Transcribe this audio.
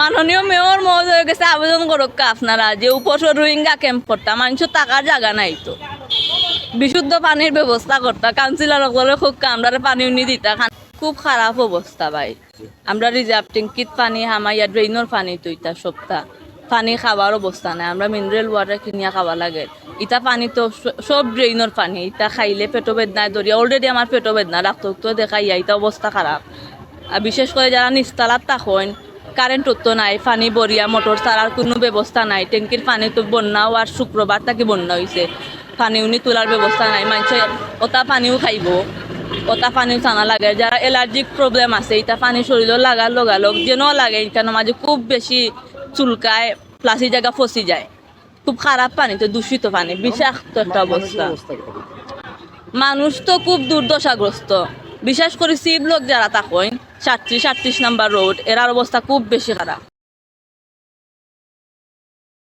মাননীয় মেয়র মহোদয়ের কাছে আবেদন করুক আপনারা, যে উপসর রোহিঙ্গা ক্যাম্প করতাম মানুষের টাকার জায়গা নাই তো। বিশুদ্ধ পানির ব্যবস্থা করতা কাউন্সিলর সকলে খুব আমরা পানি উনি দিতা খুব খারাপ অবস্থা ভাই। আমরা রিজার্ভ ট্যাঙ্কিত পানি হামাইয়া ড্রেইনের পানি তো ইতা সপ্তাহ। পানি খাবার অবস্থা নাই, আমরা মিনারেল ওয়াটার কিনিয়া খাওয়া লাগে। ইটা পানি তো সব ড্রেইনের পানি, ইটা খাইলে পেটো বেদনায় ধরিয়া অলরেডি আমার পেটো বেদনা ডাক্তার তো দেখাইয়া, ইটা অবস্থা খারাপ। আর বিশেষ করে যারা নিস্তালাত থাকেন কারেন্ট তো নাই পানি বরিয়া মোটর ছাড়ার কোনো ব্যবস্থা নাই। ট্যাঙ্কির পানি তো বন্যাও আর শুক্রবার তাকে বন্যা হয়েছে পানি উনি তোলার ব্যবস্থা নাই মানুষে ওটা পানিও খাইব। ওটা পানিও টানা লাগে যারা এলার্জিক প্রবলেম আছে এটা পানি শরীরও লাগার লগালগ যেন লাগে এখানে মাঝে খুব বেশি চুলকায় প্লাসি জায়গা ফসি যায়। খুব খারাপ পানি তো দূষিত পানি বিষাক্ত একটা অবস্থা মানুষ তো খুব দুর্দশাগ্রস্ত বিশেষ করে শিব লোক যারা থাকেন সাতত্রিশ আটত্রিশ নাম্বার রোড এরার অবস্থা খুব বেশি খারাপ।